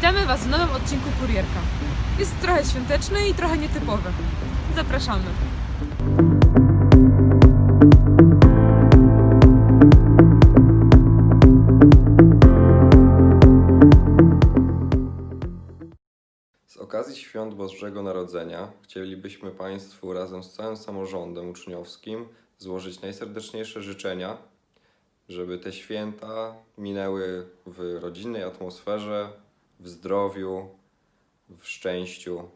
Witamy Was w nowym odcinku Kurierka. Jest trochę świąteczny i trochę nietypowy. Zapraszamy. Z okazji Świąt Bożego Narodzenia chcielibyśmy Państwu razem z całym samorządem uczniowskim złożyć najserdeczniejsze życzenia, żeby te święta minęły w rodzinnej atmosferze, w zdrowiu, w szczęściu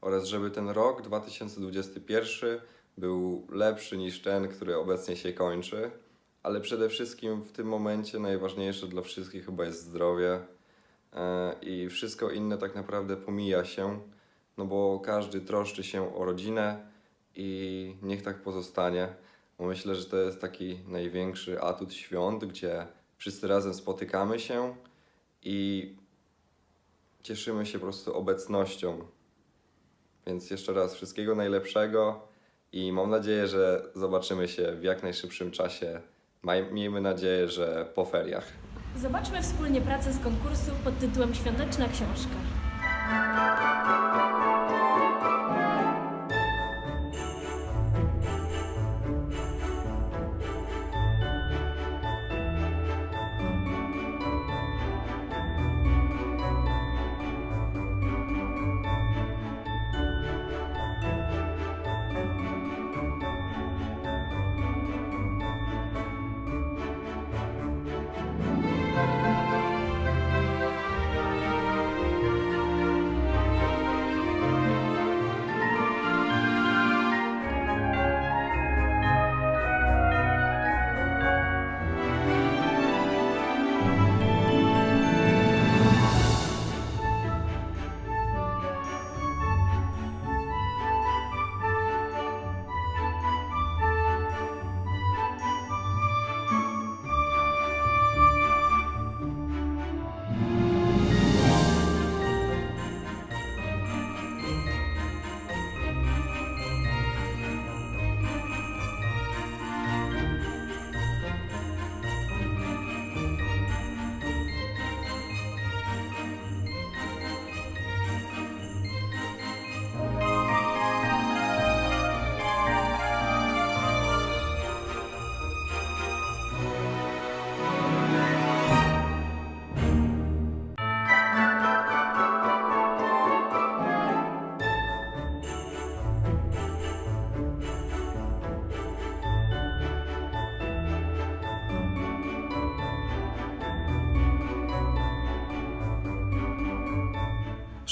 oraz żeby ten rok 2021 był lepszy niż ten, który obecnie się kończy, ale przede wszystkim w tym momencie najważniejsze dla wszystkich chyba jest zdrowie e, i wszystko inne tak naprawdę pomija się, no bo każdy troszczy się o rodzinę i niech tak pozostanie, bo myślę, że to jest taki największy atut świąt, gdzie wszyscy razem spotykamy się i cieszymy się po prostu obecnością. Więc jeszcze raz wszystkiego najlepszego i mam nadzieję, że zobaczymy się w jak najszybszym czasie. Miejmy nadzieję, że po feriach. Zobaczmy wspólnie pracę z konkursu pod tytułem Świąteczna Książka.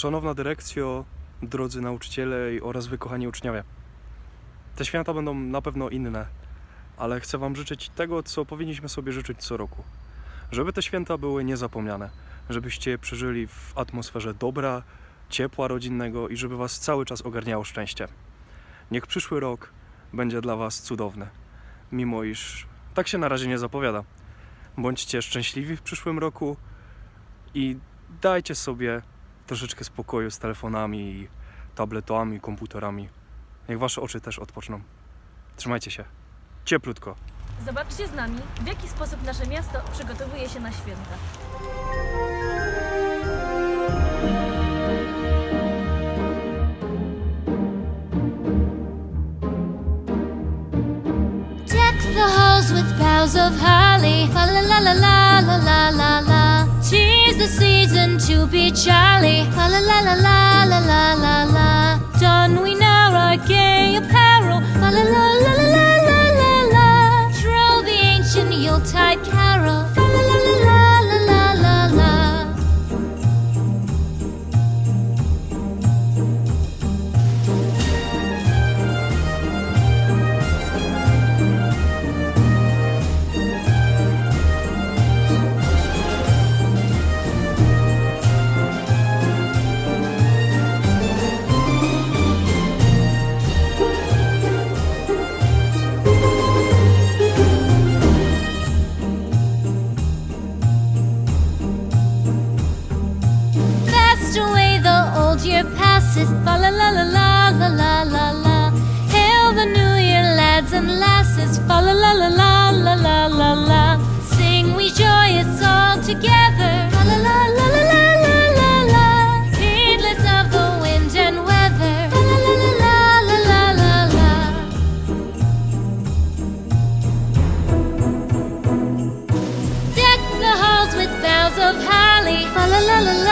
Szanowna dyrekcjo, drodzy nauczyciele oraz wykochani uczniowie. Te święta będą na pewno inne, ale chcę Wam życzyć tego, co powinniśmy sobie życzyć co roku. Żeby te święta były niezapomniane, żebyście je przeżyli w atmosferze dobra, ciepła rodzinnego i żeby Was cały czas ogarniało szczęście. Niech przyszły rok będzie dla Was cudowny, mimo iż tak się na razie nie zapowiada. Bądźcie szczęśliwi w przyszłym roku i dajcie sobie troszeczkę spokoju z telefonami, tabletami, komputerami. Niech wasze oczy też odpoczną. Trzymajcie się. Cieplutko. Zobaczcie z nami, w jaki sposób nasze miasto przygotowuje się na święta. The halls with boughs of holly. La la la la la la la. The season to be jolly. Fa la la la la la la la la. Don we now our gay apparel. La la la la la la la la. Troll the ancient Yuletide carol. year passes, fa la la la la la la la la. Hail the new year, lads and lasses, fa la la la la la la la la. Sing we joyous all together, fa la la la la la la la la. Heedless of the wind and weather, fa la la la la la la la la. Deck the halls with boughs of holly, fa la la la la.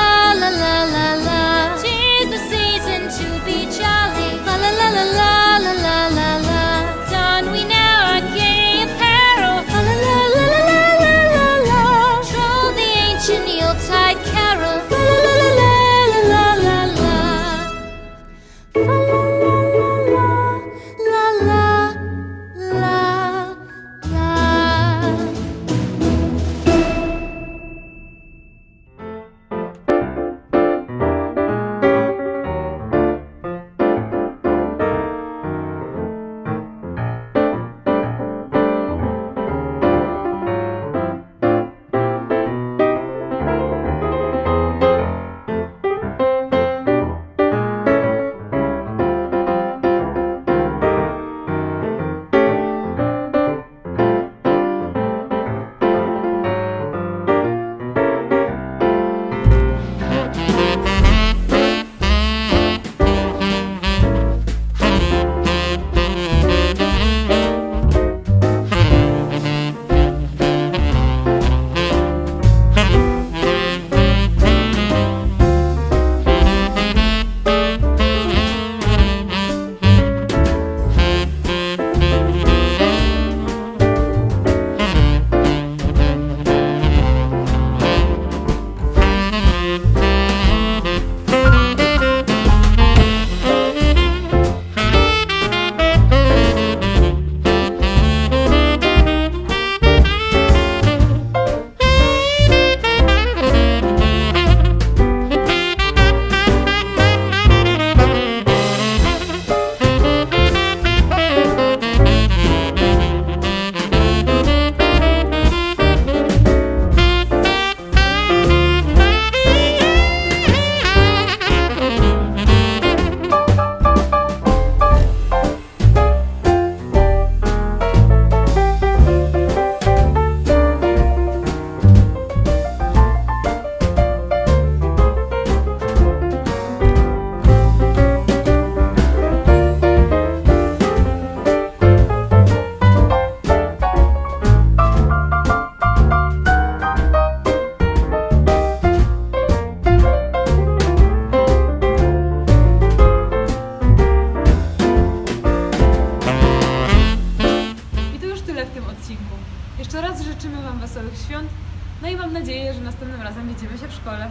wesołych świąt. No i mam nadzieję, że następnym razem widzimy się w szkole.